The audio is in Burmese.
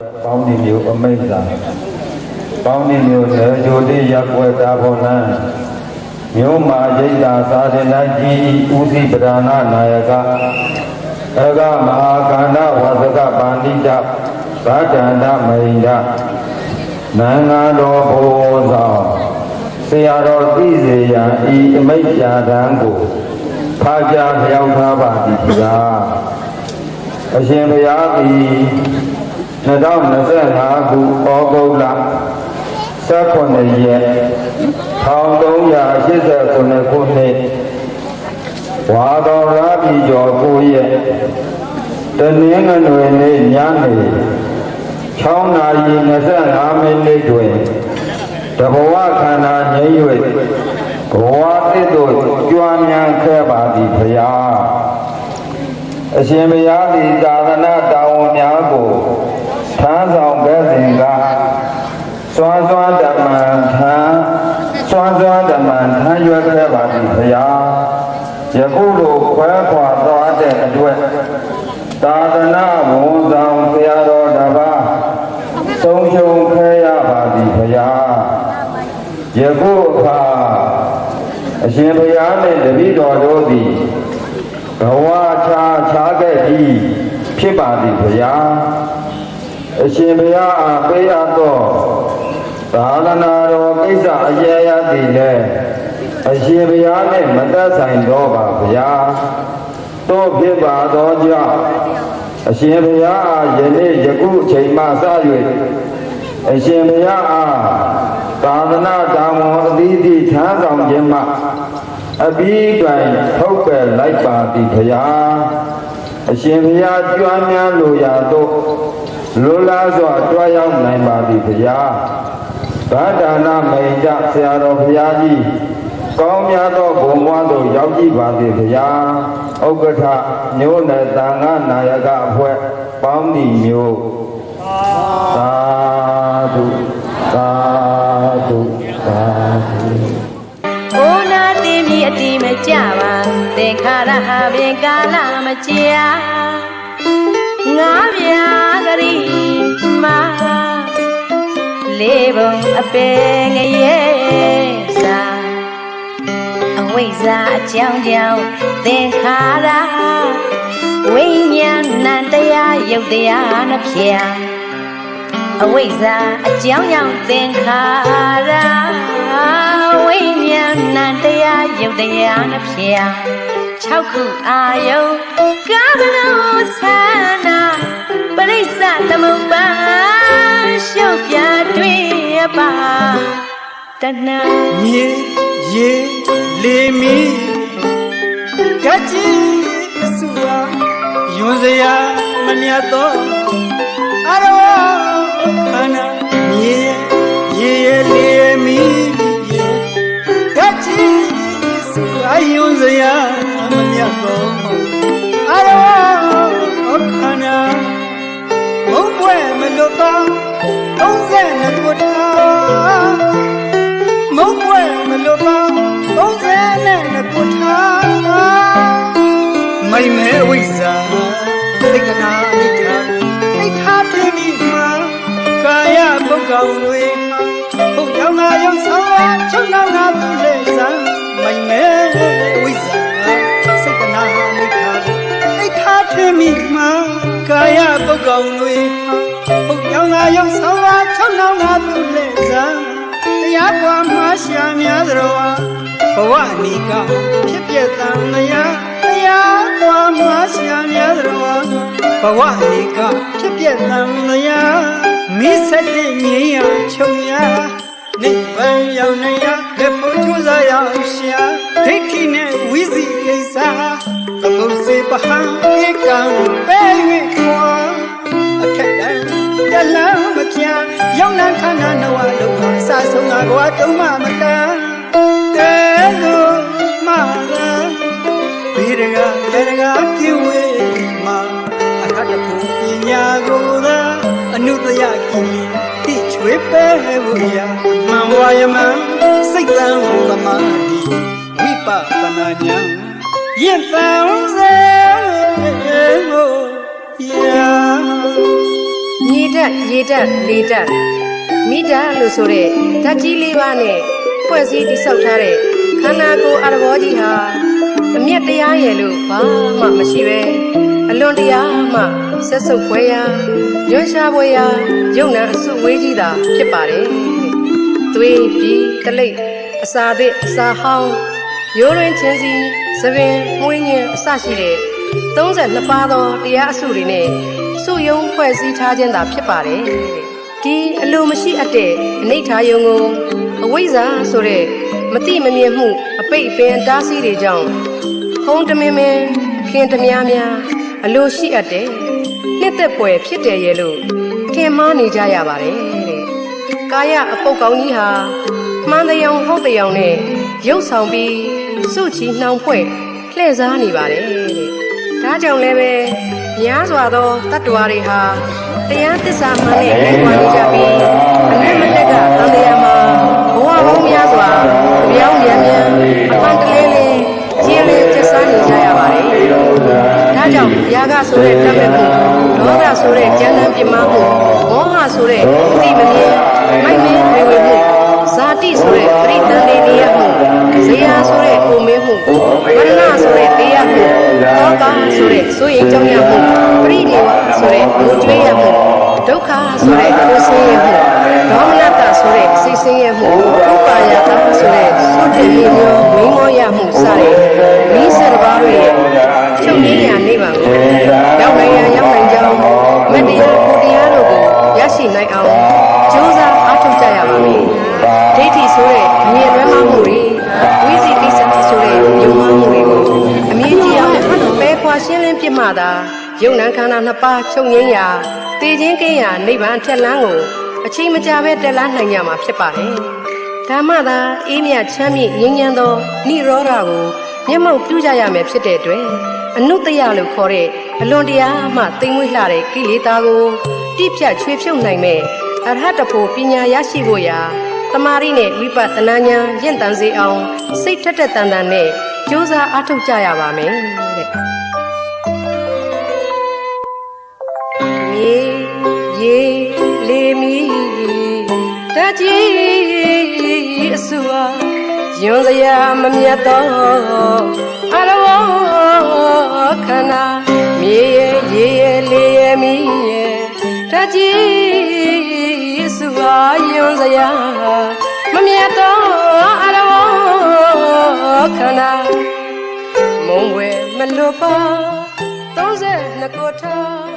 ပေါင်းဒီမျိုးအမိတ်သာပေါင်းဒီမျိုးလေဂျိုတိရက်ွယ်တာဘောနံမြို့မာရိတ်တာသာသနာကြီးဥသိပဒနာနာယကအရဂမဟာကန္နဝါသကပန္တိတဗဒ္ဒန္တမိန်ဒနန္ဃတော်ဘုရားဆရာတော်သိစေရန်ဤအမိတ်ပြာဒံကိုဖာကြားလျောက်ထားပါသည်ဗျာအရှင်ဘုရားသည် 2025ခုဩဂုတ်လ18ရက်1389ခုနှစ်ဝါတော်ရာပြည်ကျော်9ရက်တနင်္ဂနွေနေ့ညနေ6နာရီ25မိနစ်တွင်တဘဝခန္ဓာငြိမ့်၍ဘဝအစ်တို့ကြွားများခဲ့ပါသည်ဖရာအရှင်ဘုရားသည်သာသနာတာဝန်များကို ထမ်းဆောင်ခဲ့စဉ်ကစွမ်းစွမ်းဓမ္မံထမ်းစွမ်းစွမ်းဓမ္မံထမ်းရွက်ခဲ့ပါသည်ဖရာယခုလိုခွဲခွာသွားတဲ့အတွက်သာသနာဝန်ဆောင်ဆရာတော်တစ်ပါးဆုံးရှုံးခဲ့ရပါသည်ဖရာယခုအခါအရှင်ဘုရားနှင့်တပည့်တော်တို့သည်ဘဝချာချာခဲ့ပြီးဖြစ်ပါသည်ဘုရား အရှင်ဘုရားအားပေးအပ်သောသာသနာတော်ကိစ္စအရေရသည်လည်းအရှင်ဘုရားနှင့်မသက်ဆိုင်တော့ပါဘုရားတို့ဖြစ်ပါသောကြောင့်အရှင်ဘုရားအားယနေ့ယခုအချိန်မှစ၍အရှင်ဘုရားအားသာသနာတော်အသီးသီးထမ်းဆောင်ခြင်းမှအပြီးတိုင်ထုတ်ပယ်လိုက်ပါသည်ခရာအရှင်ဘုရားကြွားများလိုရာတို့ လွန်လားစွာတွားရောက်နိုင်ပါသည်ခရာဗဒ္ဒနာမိန်ကြဆရာတော်ဘုရားကြီးကောင်းများသောဘုံဘွားသို့ရောက်ကြည့်ပါသည်ခရာဥက္ကဋ္ဌမျိုးနယ်တန်ခါနာယကအဖွဲ့ပေါင်းဒီမျိုးသာဓုသာဓုသာဓုဘုနာသိမြအတိမကြပါသင်္ခါရဟာပင်ကာလမကြာ လေးဘုံအပေငရဲစာအဝိဇ္ဇာအကြောင်းကြောင့်သင်္ခါရဝိညာဏတရားယုတ်တရားနှဖြာအဝိဇ္ဇာအကြောင်းကြောင့်သင်္ခါရဝိညာဏတရားယုတ်တရားနှဖြာ6ခုအာယုကာမနောသနာပရိစ္ဆသမုပ္ပါရှုပ်ပြတွေ့ရ ပါတဏှာမြေရေလေမီကကြီးအစုဟာယွန်စရာမမြတ်တော့အရဝခန္ဓာမြေရေလေမီကကြီးအစုဟာယွန်စရာမမြတ်တော့ 30နဲ့တူထားမုံွယ်မလွတ်ပါပုံစံနဲ့ငကုထားမိမဲဝိဇ္ဇာစိတ်ကနာမိထားမိထားပြမိမှာကာယပုဂ္ဂောင်တွေဘုရားငါရုံဆောင်ဝါချုပ်နောက်နာသူလေစံမိမဲဝိဇ္ဇာစိတ်ကနာမိထားမိထားပြမိမှာကာယပုဂ္ဂောင်တွေဘုရားငါရုံဆောင် ဝါချုပ်နောက်နာသူလေစံတရားပွားမှာရှာများသတော်ဟာဘဝနီကဖြစ်ပြတန်မယတရားပွားမှာရှာများသတော်ဟာဘဝနီကဖြစ်ပြတန်မယမိဆက်တဲ့ငြိမ်းရချုပ်ရနိဗ္ဗာန်ရောက်နေရလက်ဖို့ကြိုးစားရအောင်ရှာဒိဋ္ဌိနဲ့ဝိဇိကိစ္စသမုစေပဟံဧကံပဲ၍ခွာအခက်တန်တလန်းမ ပြရောက်လန်းခန္ဓာနဝလုံးဟာစဆုံးငါကွာတုံးမမတန်တဲလို့မလာဘီရကတေရကပြုဝေမှာအထတခုပညာကိုသာအနုတယကိတိချွေပဲဘူးရမှန်ဝါယမံစိတ်တံသမာဓိဝိပဿနာဉာဏ်ယက်တံစေကိုယာ ညီတက်ရေတက်လေတက်မိတက်လို့ဆိုတဲ့ဓာတ်ကြီးလေးပါးနဲ့ဖွဲ့စည်းတိဆောက်ထားတဲ့ခန္ဓာကိုယ်အရဘောကြီးဟာအမျက်တရားရဲ့လို့ဘာမှမရှိပဲအလွန်တရားမှဆက်စုပ်ပွဲရာရွှန်းရှားပွဲရာယုံနာအစုဝေးကြီးတာဖြစ်ပါတယ်သွေးပြီးတလိပ်အစာသစ်အစာဟောင်းရိုးရင်းချင်းစီသပင်မွေးညင်းအစရှိတဲ့32ပါးသောတရားအစုတွေနဲ့ စုယုံဖွဲ့စည်းထားခြင်းသာဖြစ်ပါတယ်ဒီအလိုမရှိအပ်တဲ့အနိဋ္ဌာယုံကိုအဝိဇ္ဇာဆိုတဲ့မတိမမြင်မှုအပိတ်အပင်တားဆီးတွေကြောင့်ဟုံးတမင်မင်ခင်တများများအလိုရှိအပ်တဲ့နှစ်သက်ပွဲဖြစ်တယ်ရဲ့လို့ထင်မှားနေကြရပါတယ်တဲ့ကာယအပုတ်ကောင်းကြီးဟာမှန်တရားဟုတ်တရားနဲ့ရုပ်ဆောင်ပြီးစုချီနှောင်ဖွဲ့လှည့်စားနေပါတယ်တဲ့ဒါကြောင့်လည်းပဲ များစွာသောတတ္တဝါတွေဟာတရားသစ္စာမှန်နဲ့လက်ကွာနေကြပြီးအနက်မတက်ကသံတရားမှာဘဝပေါင်းများစွာပြောင်းပြန်ပြန်အပန်းတလဲလဲကျင်းလဲကျဆန်းနေကြရပါတယ်ဒါကြောင့်ຢာကဆိုတဲ့တတ်မဲ့မှုဒေါသဆိုတဲ့ကြမ်းတမ်းပြမမှု ကဆိုတဲ့စိုးရိမ်ကြောင်းရမှုပရိနိဗ္ဗာန်ဆိုတဲ့ငိုကြွေးရမှုဒုက္ခဆိုတဲ့ကိုယ်ဆင်းရဲမှုဒေါမနတဆိုတဲ့စိတ်ဆင်းရဲမှုဥပါယတဆိုတဲ့သုတ္တေမိမျိုးမိမောရမှုစတဲ့မိစ္ဆရဘာတို့ရဲ့ချုပ်ငင်းရာနိဗ္ဗာန်ကိုရောက်နိုင်ရန်ရောက်နိုင်ကြောင်းမတရားကိုတရားတို့ကိုရရှိနိုင်အောင် ယုံနံခန္ဓာနှစ်ပါးချုပ်ငင်းရာတည်ခြင်းကင်းရာနိဗ္ဗာန်ထက်လန်းကိုအချိန်မကြာပဲတက်လာနိုင်ကြမှာဖြစ်ပါတယ်ဓမ္မသာအေးမြချမ်းမြေ့ငြိမ်းချမ်းသောនិရောဓကိုမျက်မှောက်ပြုကြရမယ်ဖြစ်တဲ့အတွက်အနုတ္တယလို့ခေါ်တဲ့အလွန်တရာမှသိမ်မွေ့လှတဲ့ကိလေသာကိုတိဖြတ်ချွေဖြုတ်နိုင်မဲ့အရဟတဖို့ပညာရရှိဖို့ရာတမာရီနဲ့ဝိပဿနာဉာဏ်ရင့်တန်စေအောင်စိတ်ထက်ထက်တန်တန်နဲ့ကြိုးစားအားထုတ်ကြရပါမယ်တဲ့ ကြီးအဆူအားယွန်စရာမမြတ်တော့အရဝခန္ဓာမြေရေရေလေမီတကြီးအဆူအားယွန်စရာမမြတ်တော့အရဝခန္ဓာမုံဝဲမလွတ်ပါ32ကိုထား